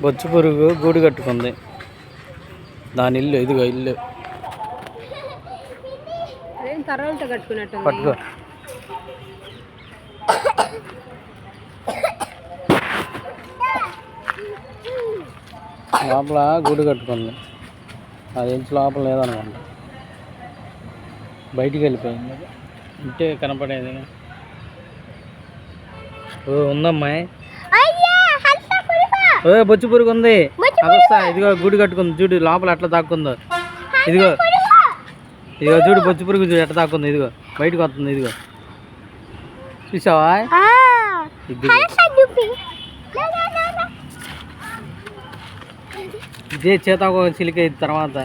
బొచ్చు పురుగు గూడు కట్టుకుంది. దాని ఇల్లు ఇదిగో ఇల్లు. పట్టుకో. లోపల గూడు కట్టుకుంది. అది ఇంటి లోపల లేదనుకుంటా. బయటికి వెళ్ళిపోయింది. ఇంటే కనపడేది. ఓ ఉందమ్మాయి. ఓ బొచ్చు పురుగు ఉంది. అదొస్తా ఇదిగో గూడు కట్టుకుంది. చూడు లోపల ఎట్లా దాక్కుందో ఇదిగో. ఇదిగో చూడు బొచ్చు పురుగు చూడు ఎట్లా దాక్కుంది ఇదిగో బయటకు వస్తుంది ఇదిగో. చూసావా? ఇది ఇదే చేతాకో చిలిక తర్వాత.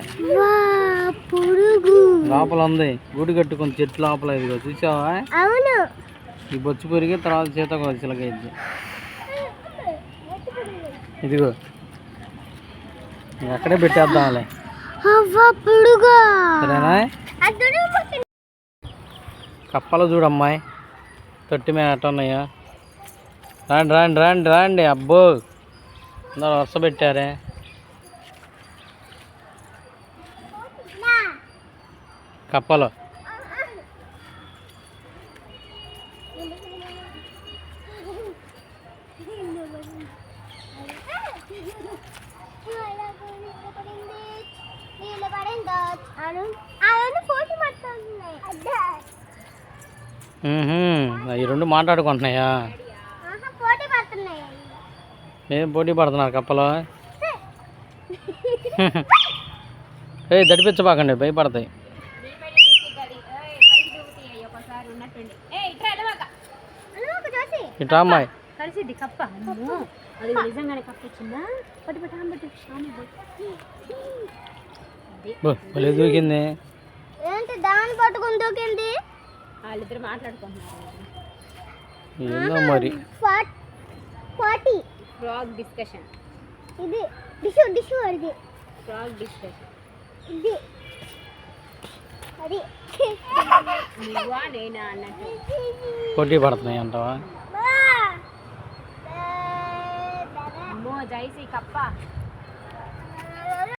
లోపల ఉంది. గూడు కట్టుకుంది చెట్టు లోపల ఇదిగో. చూసావా? ఈ బొచ్చు పురిగి తర్వాత చేతాకో చిలక ఇదిగో. అక్కడే పెట్టేద్దాంలే. సరేనా? కప్పలు చూడమ్మాయి తొట్టి మీద ఎట్ట ఉన్నాయా? రాండి రాండి రాండి రాండి. అబ్బో. అందరూ వరుస పెట్టారే. కప్పలు. ఈ రెండు మాట్లాడుకుంటున్నాయా? ఏం పోటీ పడుతున్నారు కప్పలు? ఏ దడిపించబాకండి భయపడతాయి. ఇట్రా అమ్మాయి. కలిసిద్ది కప్ప. అమ్మో అది నిజంగానే కప్ప. వచ్చిందా పట్టు పట్టు ఆమె పట్టు ఆమె బో, భలే దూకింది? ఏంటి దాన్ని పట్టుకుని దూకింది? వాళ్ళిద్దరు మాట్లాడుకుంటున్నారు. ఏందో మరి? ఫార్టీ ఫ్రాగ్ డిస్కషన్ ఇది డిషు డిషు అది. ఫ్రాగ్ డిస్కషన్ ఇది. అది. నువ్వా నేనా అన్నట్టు. పోటీ పడుతున్నాయి అంటావా? అమ్మో జైసి కప్ప.